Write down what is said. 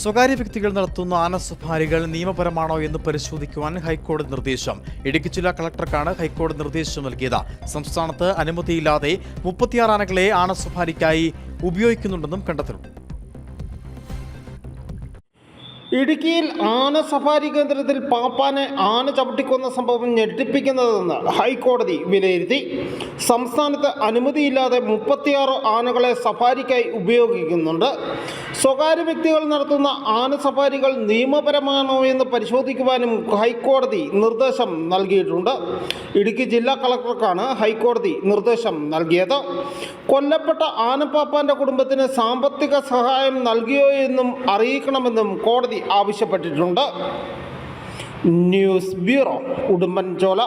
സ്വകാര്യ വ്യക്തികൾ നടത്തുന്ന ആനസഫാരികൾ നിയമപരമാണോ എന്ന് പരിശോധിക്കുവാൻ ഹൈക്കോടതി നിർദ്ദേശം. ഇടുക്കി ജില്ലാ കളക്ടർക്കാണ് ഹൈക്കോടതി നിർദ്ദേശം നൽകിയത്. സംസ്ഥാനത്ത് അനുമതിയില്ലാതെ മുപ്പത്തിയാറ് ആനകളെ ആനസഫാരിക്കായി ഉപയോഗിക്കുന്നുണ്ടെന്നും കണ്ടെത്തലുണ്ട്. ഇടുക്കിയിൽ ആന സഫാരി കേന്ദ്രത്തിൽ പാപ്പാനെ ആന ചവിട്ടിക്കൊന്ന സംഭവം ഞെട്ടിപ്പിക്കുന്നതെന്ന് ഹൈക്കോടതി വിലയിരുത്തി. സംസ്ഥാനത്ത് അനുമതിയില്ലാതെ മുപ്പത്തിയാറ് ആനകളെ സഫാരിക്കായി ഉപയോഗിക്കുന്നുണ്ട്. സ്വകാര്യ വ്യക്തികൾ നടത്തുന്ന ആന സഫാരികൾ നിയമപരമാണോ എന്ന് പരിശോധിക്കുവാനും ഹൈക്കോടതി നിർദ്ദേശം നൽകിയിട്ടുണ്ട്. ഇടുക്കി ജില്ലാ കളക്ടർക്കാണ് ഹൈക്കോടതി നിർദ്ദേശം നൽകിയത്. കൊല്ലപ്പെട്ട ആനപ്പാപ്പാന്റെ കുടുംബത്തിന് സാമ്പത്തിക സഹായം നൽകിയോ എന്നും അറിയിക്കണമെന്നും കോടതി ആവശ്യപ്പെട്ടിട്ടുണ്ട്. News bureau Udumbanchola.